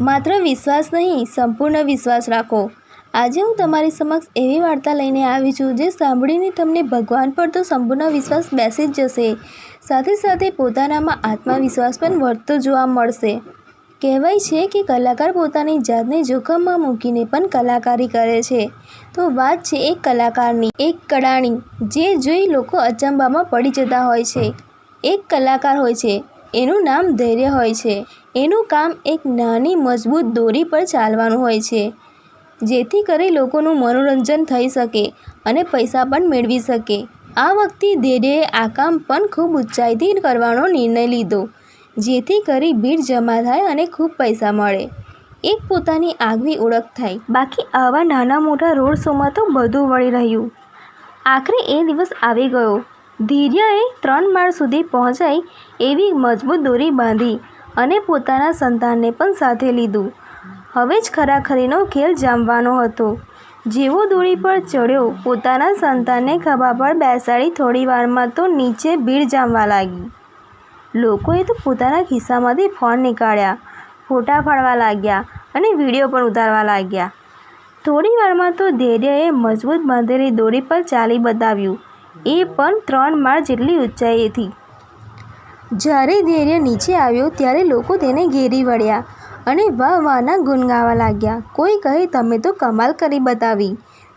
માત્ર વિશ્વાસ નહીં, સંપૂર્ણ વિશ્વાસ રાખો. આજે હું તમારી સમક્ષ એવી વાર્તા લઈને આવી છું જે સાંભળીને તમને ભગવાન પર તો સંપૂર્ણ વિશ્વાસ બેસી જ જશે. સાથે સાથે પોતાનામાં આત્મવિશ્વાસ પણ વધતો જોવા મળશે. કહેવાય છે કે કલાકાર પોતાની જાતને જોખમમાં મૂકીને પણ કલાકારી કરે છે. તો વાત છે એક કલાકારની, એક કળાની જે જોઈ લોકો અચંબામાં પડી જતા હોય છે. એક કલાકાર હોય છે, એનું નામ ધૈર્ય હોય છે. એનું કામ એક નાની, મજબૂત દોરી પર ચાલવાનું હોય છે, જેથી કરી લોકોનું મનોરંજન થઈ શકે અને પૈસા પણ મેળવી શકે. આ વખતે ધૈર્યએ આ કામ પણ ખૂબ ઊંચાઈથી કરવાનો નિર્ણય લીધો, જેથી કરી ભીડ જમા થાય અને ખૂબ પૈસા મળે. એક પોતાની આગવી ઓળખ થાય. બાકી આવા નાના મોટા રોડ શોમાં તો બધું વળી રહ્યું. આખરે એ દિવસ આવી ગયો. ધીર્યએ ત્રણ માળ સુધી પહોંચાય એવી મજબૂત દોરી બાંધી. અને પોતાના સંતાનને પણ સાથે લીધું. હવે જ ખરાખરીનો ખેલ જામવાનો હતો. જેવો દોરી પર ચડ્યો, પોતાના સંતાનને ખભા પર બેસાડી થોડી વારમાં તો નીચે ભીડ જામવા લાગી. લોકોએ તો પોતાના ખિસ્સામાંથી ફોન નીકાળ્યા, ફોટા પાડવા લાગ્યા અને વીડિયો પણ ઉતારવા લાગ્યા. થોડી વારમાં તો ધૈર્યએ મજબૂત બાંધેલી દોરી પર ચાલી બતાવ્યું. એ પણ ત્રણ માળ જેટલી ઊંચાઈએથી. જ્યારે ધૈર્ય નીચે આવ્યો ત્યારે લોકો તેને ઘેરી વળ્યા અને વાહ વાહના ગુણ ગાવા લાગ્યા. કોઈ કહે, તમે તો કમાલ કરી બતાવી.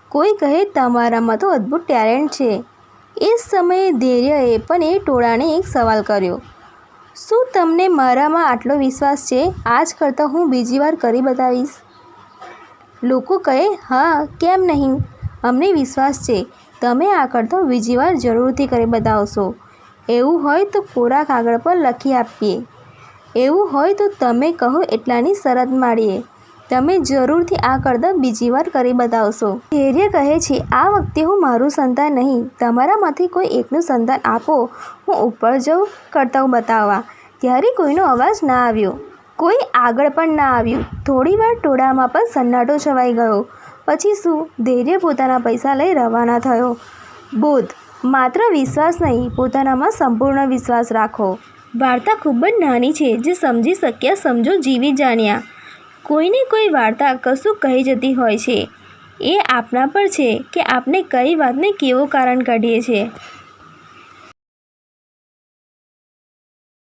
કોઈ કહે, તમારામાં તો અદ્ભુત ટેલેન્ટ છે. એ જ સમયે ધૈર્યએ પણ એ ટોળાને એક સવાલ કર્યો. શું તમને મારામાં આટલો વિશ્વાસ છે? આજ કરતાં હું બીજી વાર કરી બતાવીશ. લોકો કહે, હા, કેમ નહીં? અમને વિશ્વાસ છે. તમે આ કરતાં બીજી વાર જરૂરથી કરી બતાવશો. એવું હોય તો કોરા કાગળ પર લખી આપીએ. એવું હોય તો તમે કહો એટલાની શરત માળીએ. તમે જરૂરથી આ કરદમ બીજી વાર કરી બતાવશો. ધૈર્ય કહે છે, આ વખતે હું મારું સંતાન નહીં. તમારામાંથી કોઈ એકનું સંતાન આપો. હું ઉપર જઉં, કરતવ બતાવવા. ત્યારે કોઈનો અવાજ ના આવ્યો. કોઈ આગળ પણ ના આવ્યું. થોડીવાર ટોળામાં પણ સન્નાટો છવાઈ ગયો. પછી શું? ધૈર્ય પોતાના પૈસા લઈ રવાના થયો. બોધ માત્ર વિશ્વાસ નહીં, પોતાનામાં સંપૂર્ણ વિશ્વાસ રાખો. વાર્તા ખૂબ જ નાની છે, જે સમજી શક્યા સમજો જીવી જાણ્યા. કોઈને કોઈ વાર્તા કશું કહી જતી હોય છે. એ આપના પર છે કે આપણે કઈ વાતને કેવું કારણ કાઢીએ છીએ